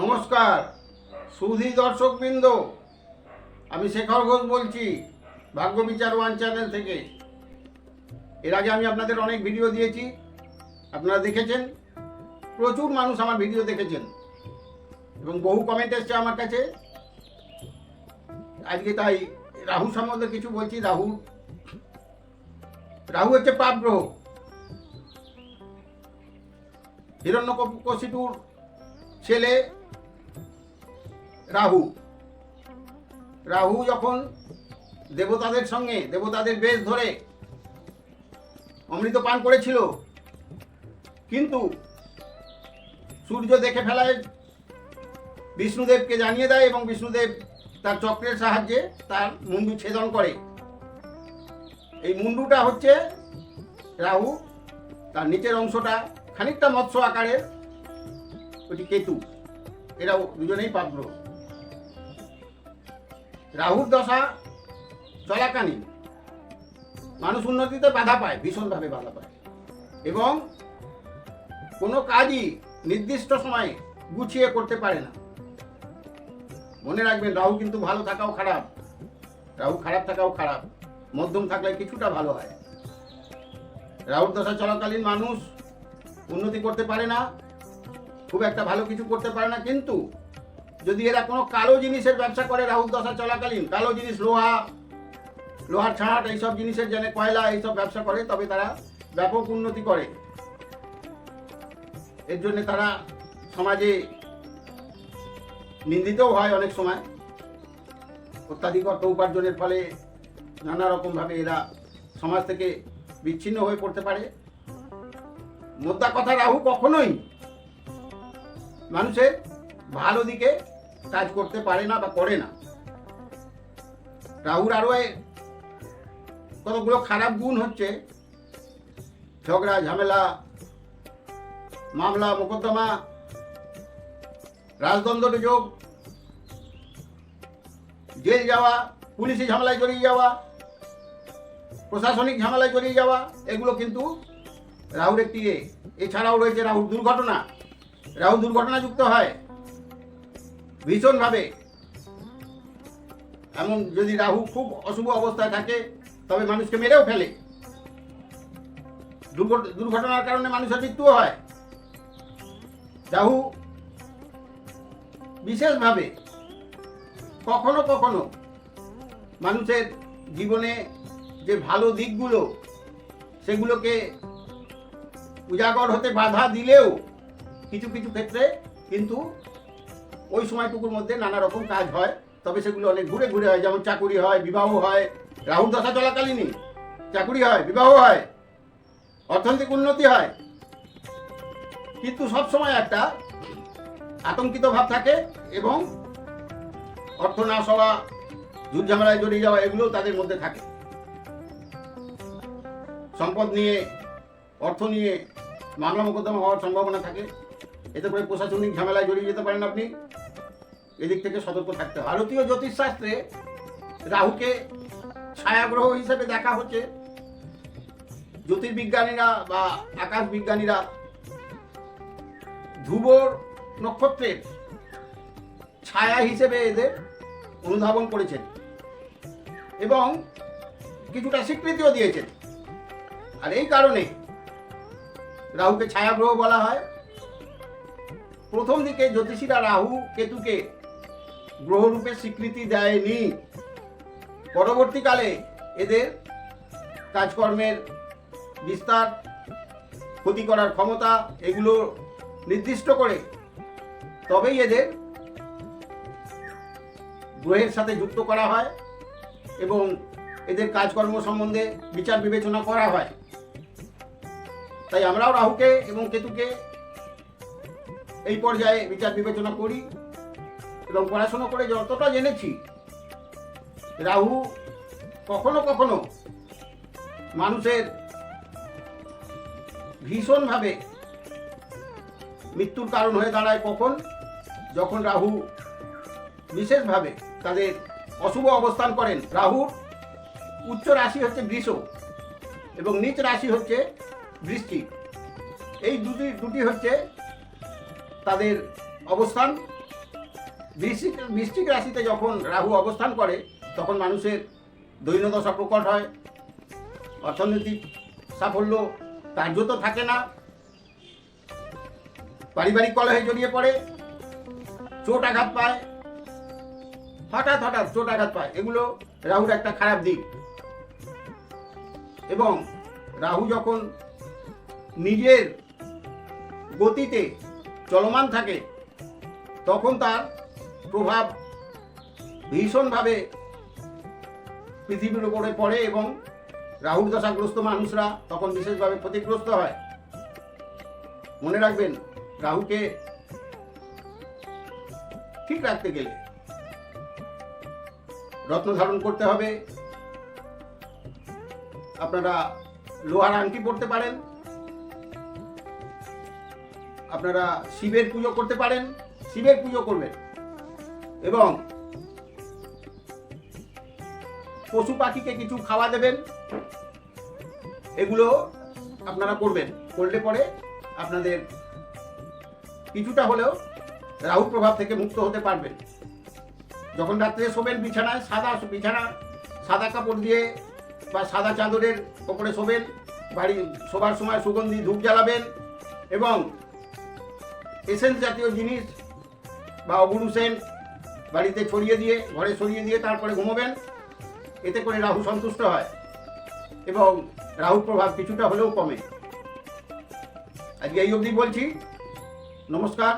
নমস্কার, সুধী দর্শকবৃন্দ, আমি শেখর ঘোষ বলছি, ভাগ্য বিচার ওয়ান চ্যানেল থেকে। এর আগে আমি আপনাদের অনেক ভিডিও দিয়েছি, আপনারা দেখেছেন, প্রচুর মানুষ আমার ভিডিও দেখেছেন, এবং বহু কমেন্ট এসছে আমার কাছে। আজকে তাই রাহু সম্বন্ধে কিছু বলছি, রাহু রাহু হচ্ছে পাপ গ্রহ। হিরণ্যকশিপুর ছেলে রাহু। রাহু যখন দেবতাদের সঙ্গে, দেবতাদের বেশ ধরে অমৃত পান করেছিল, কিন্তু সূর্য দেখে ফেলায় বিষ্ণুদেবকে জানিয়ে দেয় এবং বিষ্ণুদেব তার চক্রের সাহায্যে তার মুন্ডু ছেদন করে। এই মুন্ডুটা হচ্ছে রাহু, তার নিচের অংশটা খানিকটা মৎস্য আকারের ওটি কেতু। এরাও দুজনেই পাগ্র রাহুর দশা চলাকালীন মানুষ উন্নতিতে বাধা পায়, ভীষণভাবে বাধা পায়। এবং কোনো কাজই নির্দিষ্ট সময়ে গুছিয়ে করতে পারে না। মনে রাখবেন, রাহু কিন্তু ভালো থাকাও খারাপ। রাহু খারাপ থাকাও খারাপ। মধ্যম থাকলে কিছুটা ভালো হয়। রাহুর দশা চলাকালীন মানুষ উন্নতি করতে পারে না, খুব একটা ভালো কিছু করতে পারে না, কিন্তু যদি এরা কোনো কালো জিনিসের ব্যবসা করে রাহুল দশা চলাকালীন, কালো জিনিস, লোহা, লোহার ছাঁট, এইসব জিনিসের জন্য কয়লা, এইসব ব্যবসা করে, তবে তারা ব্যাপক উন্নতি করে। এর জন্য তারা সমাজে নিন্দিতও হয় অনেক সময়। অত্যাধিক অর্থ উপার্জনের ফলে নানা রকমভাবে এরা সমাজ থেকে বিচ্ছিন্ন হয়ে পড়তে পারে। মোদ্দা কথা রাহু কখনোই মানুষের ভালো দিকে কাজ করতে পারে না বা করে না। রাহুর আরও এ কতগুলো খারাপ গুণ হচ্ছে। ঝগড়া, ঝামেলা, মামলা, মোকদ্দমা রাজদন্দ্র যোগ, জেল যাওয়া, পুলিশি ঝামেলায় জড়িয়ে যাওয়া, প্রশাসনিক ঝামেলায় জড়িয়ে যাওয়া, এগুলো কিন্তু রাহুর একটি এছাড়াও রয়েছে রাহুর দুর্ঘটনা। রাহু দুর্ঘটনাযুক্ত হয়। ভীষণভাবে। এমন যদি রাহু খুব অশুভ অবস্থায় থাকে, তবে মানুষকে মেরেও ফেলে। দুর্ঘট- দুর্ঘটনার কারণে মানুষের মৃত্যুও হয়। রাহু বিশেষভাবে কখনো কখনো মানুষের জীবনে যে ভালো দিকগুলো, সেগুলোকে উজাগর হতে বাধা দিলেও কিছু কিছু ক্ষেত্রে কিন্তু ওই সময়টুকুর মধ্যে নানা রকম কাজ হয়, তবে সেগুলো অনেক ঘুরে ঘুরে হয়, যেমন চাকুরি হয়, বিবাহ হয়। রাহুল দশা চলাকালীনই চাকুরি হয়, বিবাহ হয়। অর্থনৈতিক উন্নতি হয়। কিন্তু সব সময় একটা আতঙ্কিত ভাব থাকে এবং অর্থ না সওয়া, ঝুটঝামেলায় জড়িয়ে যাওয়া, এগুলোও তাদের মধ্যে থাকে। সম্পদ নিয়ে, অর্থ নিয়ে মামলা মোকদ্দমা হওয়ার সম্ভাবনা থাকে। এতে করে প্রশাসনিক ঝামেলায় জড়িয়ে যেতে পারেন আপনি। এদিক থেকে সতর্ক থাকতে হবে ভারতীয় জ্যোতিষশাস্ত্রে রাহুকে ছায়াগ্রহ হিসেবে দেখা হচ্ছে। জ্যোতির্বিজ্ঞানীরা বা আকাশ বিজ্ঞানীরা ধ্রুবর নক্ষত্রের ছায়া হিসেবে এদের অনুধাবন করেছেন এবং কিছুটা স্বীকৃতিও দিয়েছেন। আর এই কারণে রাহুকে ছায়াগ্রহ বলা হয়। প্রথম দিকে জ্যোতিষীরা রাহু, কেতুকে গ্রহরূপে স্বীকৃতি দেয়নি। পরবর্তীকালে এদের কাজকর্মের বিস্তার, ক্ষতি করার ক্ষমতা এগুলো নির্দিষ্ট করে তবেই এদের গ্রহের সাথে যুক্ত করা হয় এবং এদের কাজকর্ম সম্বন্ধে বিচার বিবেচনা করা হয়। তাই আমরাও রাহুকে এবং কেতুকে এই পর্যায়ে বিচার বিবেচনা করি। এবং পড়াশোনা করে যতটা জেনেছি, রাহু কখনো কখনো মানুষের ভীষণভাবে মৃত্যুর কারণ হয়ে দাঁড়ায় কখন? যখন রাহু বিশেষভাবে তাদের অশুভ অবস্থান করেন। রাহুর উচ্চ রাশি হচ্ছে বৃষ এবং নিচ রাশি হচ্ছে বৃষ্টি। এই দুটি দুটি হচ্ছে তাদের অবস্থান। বৃশ্চিক বৃশ্চিক রাশিতে যখন রাহু অবস্থান করে, তখন মানুষের দৈন্যদশা প্রকট হয়। অর্থনৈতিক সাফল্য কার্য তো থাকে না। পারিবারিক কলহে জড়িয়ে পড়ে, চোট আঘাত পায়। হঠাৎ হঠাৎ চোট আঘাত পায়। এগুলো রাহুর একটা খারাপ দিক। এবং রাহু যখন নিজের গতিতে চলমান থাকে, তখন তার প্রভাব ভীষণভাবে পৃথিবীর উপরে পড়ে এবং রাহুর দশাগ্রস্ত মানুষরা তখন বিশেষভাবে ক্ষতিগ্রস্ত হয়। মনে রাখবেন রাহুকে ঠিক রাখতে গেলে রত্ন ধারণ করতে হবে। আপনারা লোহার আংটি পড়তে পারেন। আপনারা শিবের পুজো করতে পারেন। শিবের পুজো করবেন। এবং পশু পাখিকে কিছু খাওয়া দেবেন, এগুলো আপনারা করবেন। করলে পরে আপনাদের কিছুটা হলেও রাহু প্রভাব থেকে মুক্ত হতে পারবেন। যখন রাত্রে শোবেন বিছানায়, সাদা বিছানা, সাদা কাপড় দিয়ে বা সাদা চাদরের ওপরে শোবেন, বাড়ি শোবার সময় সুগন্ধি ধূপ জ্বালাবেন এবং এসেন্স জাতীয় জিনিস বা অগুরু সেন্ট বাড়িতে ছড়িয়ে দিয়ে, ঘরে ছড়িয়ে দিয়ে তারপরে ঘুমোবেন। এতে করে রাহু সন্তুষ্ট হয় এবং রাহুর প্রভাব কিছুটা হলেও কমে। আজকে এই অবধি বলছি, নমস্কার।